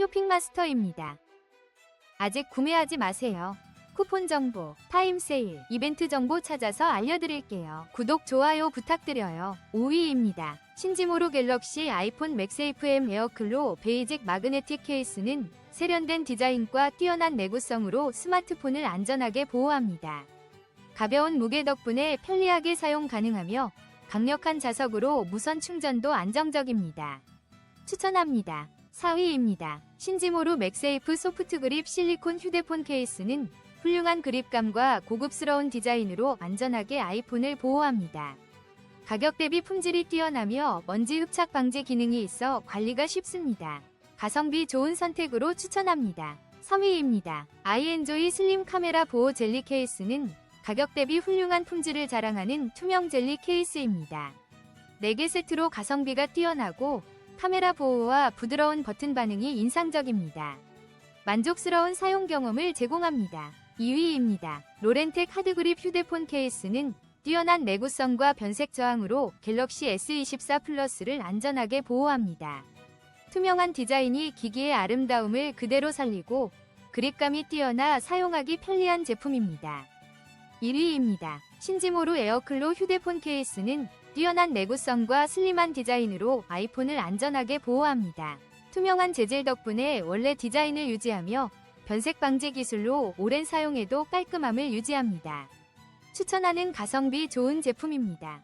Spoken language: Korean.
쇼핑마스터입니다. 아직 구매하지 마세요. 쿠폰 정보, 타임 세일, 이벤트 정보 찾아서 알려드릴게요. 구독, 좋아요 부탁드려요. 5위입니다. 신지모로 갤럭시 아이폰 맥세이프 M 에어클로 베이직 마그네틱 케이스는 세련된 디자인과 뛰어난 내구성으로 스마트폰을 안전하게 보호합니다. 가벼운 무게 덕분에 편리하게 사용 가능하며 강력한 자석으로 무선 충전도 안정적입니다. 추천합니다. 4위입니다. 신지모루 맥세이프 소프트 그립 실리콘 휴대폰 케이스는 훌륭한 그립감과 고급스러운 디자인으로 안전하게 아이폰을 보호합니다. 가격 대비 품질이 뛰어나며 먼지 흡착 방지 기능이 있어 관리가 쉽습니다. 가성비 좋은 선택으로 추천합니다. 3위입니다. 아이엔조이 슬림 카메라 보호 젤리 케이스는 가격 대비 훌륭한 품질을 자랑하는 투명 젤리 케이스입니다. 4개 세트로 가성비가 뛰어나고 카메라 보호와 부드러운 버튼 반응이 인상적입니다. 만족스러운 사용 경험을 제공합니다. 2위입니다. 로렌텍 하드그립 휴대폰 케이스는 뛰어난 내구성과 변색 저항으로 갤럭시 S24 플러스를 안전하게 보호합니다. 투명한 디자인이 기기의 아름다움을 그대로 살리고 그립감이 뛰어나 사용하기 편리한 제품입니다. 1위입니다. 신지모루 에어클로 휴대폰 케이스는 뛰어난 내구성과 슬림한 디자인으로 아이폰을 안전하게 보호합니다. 투명한 재질 덕분에 원래 디자인을 유지하며 변색 방지 기술로 오랜 사용에도 깔끔함을 유지합니다. 추천하는 가성비 좋은 제품입니다.